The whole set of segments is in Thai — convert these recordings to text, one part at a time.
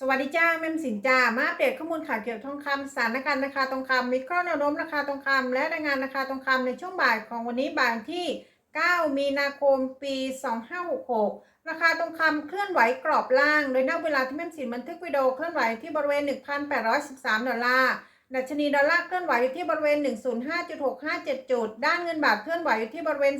สวัสดีจ้าแม่มสินจ้ามาอัปเดตข้อมูลข่าวเกี่ยวกับทองคำสถานการณ์ราคาทองคำวิเคราะห์แนวโน้มราคาทองคำและรายงานราคาทองคำในช่วงบ่ายของวันนี้บ่ายที่ 9 มีนาคม ปี 2566 ราคาทองคำเคลื่อนไหวกรอบล่าง โดยณเวลาที่แม่มสินบันทึกวิดีโอเคลื่อนไหวที่บริเวณ 1,813 ดอลลาร์ดัชนีดอลลาร์เคลื่อนไหวอยู่ที่บริเวณ 105.657 จุด ด้านเงินบาทเคลื่อนไหวอยู่ที่บริเวณ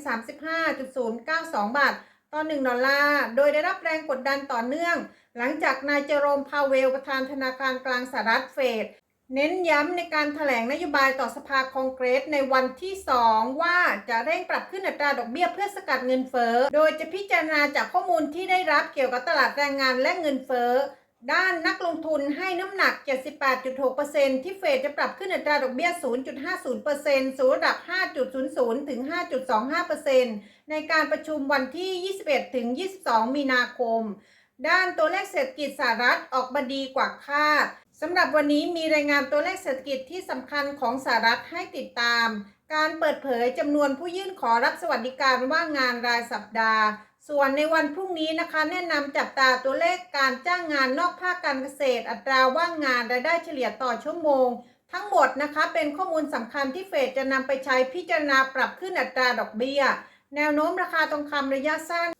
35.092 บาท ต่อ 1 ดอลลาร์ โดยได้รับแรงกดดันต่อเนื่อง หลังจากนายเจอโรมพาเวลประธานธนาคารกลางสหรัฐเฟดเน้นย้ำในการถแถลงนโยบายต่อสภาคองเกรสในวันที่ 2 ว่าจะเร่งปรับขึ้นอัตราดอกเบี้ยเพื่อสกัดเงินเฟ้อ โดยจะพิจารณาจากข้อมูลที่ได้รับเกี่ยวกับตลาดแรงงานและเงินเฟ้อ ด้านนักลงทุนให้น้ำหนัก 78.6%ที่เฟดจะปรับขึ้นอัตราดอกเบี้ย 0.50%สู่ระดับ 5.00 ถึง 5.25%ในการประชุมวันที่ 21 ถึง 22 มีนาคม ด้านตัวเลขเศรษฐกิจสหรัฐออกมาดีกว่าคาดสำหรับวันนี้มีรายงานตัวเลขเศรษฐกิจที่สำคัญของสหรัฐให้ติดตาม การเปิดเผยจำนวนผู้ยื่นขอรับสวัสดิการว่างงานรายสัปดาห์ ส่วนในวันพรุ่งนี้นะคะ แนะนำจับตาตัวเลขการจ้างงานนอกภาคการเกษตร อัตราว่างงานรายได้เฉลี่ยต่อชั่วโมง ทั้งหมดนะคะเป็นข้อมูลสำคัญที่เฟดจะนำไปใช้พิจารณาปรับขึ้นอัตราดอกเบี้ย แนวโน้มราคาทองคำระยะสั้น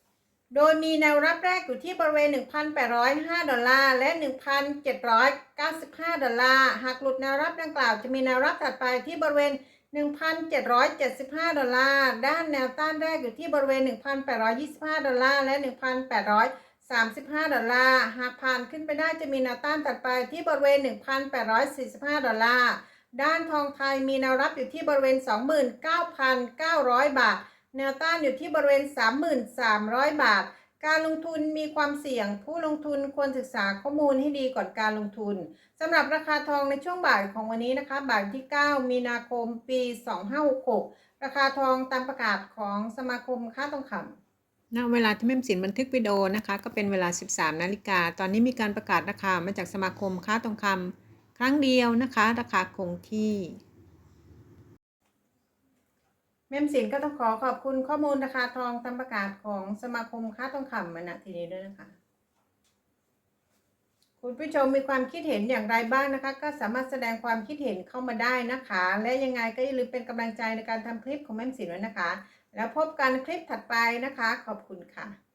โดยมีแนวรับแรกอยู่ที่บริเวณ 1,805 ดอลลาร์และ 1,795 ดอลลาร์หากหลุดแนวรับดังกล่าวจะมีแนวรับถัดไปที่บริเวณ 1,775 ดอลลาร์ ด้านแนวต้านแรกอยู่ที่บริเวณ 1,825 ดอลลาร์ และ 1,835 ดอลลาร์ หากผ่านขึ้นไปได้จะมีแนวต้านถัดไปที่บริเวณ 1,845 ดอลลาร์ ด้านทองไทยมีแนวรับอยู่ที่บริเวณ 29,900 บาท แนวต้านอยู่ที่บริเวณ 3,300 บาท การลงทุนมีความเสี่ยง ผู้ลงทุนควรศึกษาข้อมูลให้ดีก่อนการลงทุนสำหรับราคาทองในช่วงบ่ายของวันนี้นะคะบ่ายที่ 9 มีนาคมปี 2566 ราคาทองตามประกาศของสมาคมค้าทองคำณเวลาที่แม่มสินบันทึกวิดีโอนะคะก็เป็นเวลา 13 นาฬิกา ตอนนี้มีการประกาศราคามาจากสมาคมค้าทองคำครั้งเดียวนะคะ ราคาคงที่ แม่มสินก็ต้องขอขอบคุณข้อมูลราคาทองตามประกาศของสมาคมค้าทองคำมาณทีนี้ด้วยนะคะ คุณผู้ชมมีความคิดเห็นอย่างไรบ้างนะคะ ก็สามารถแสดงความคิดเห็นเข้ามาได้นะคะ และยังไงก็อย่าลืมเป็นกำลังใจในการทำคลิปของแม่มสินไว้นะคะ แล้วพบกันคลิปถัดไปนะคะ ขอบคุณค่ะ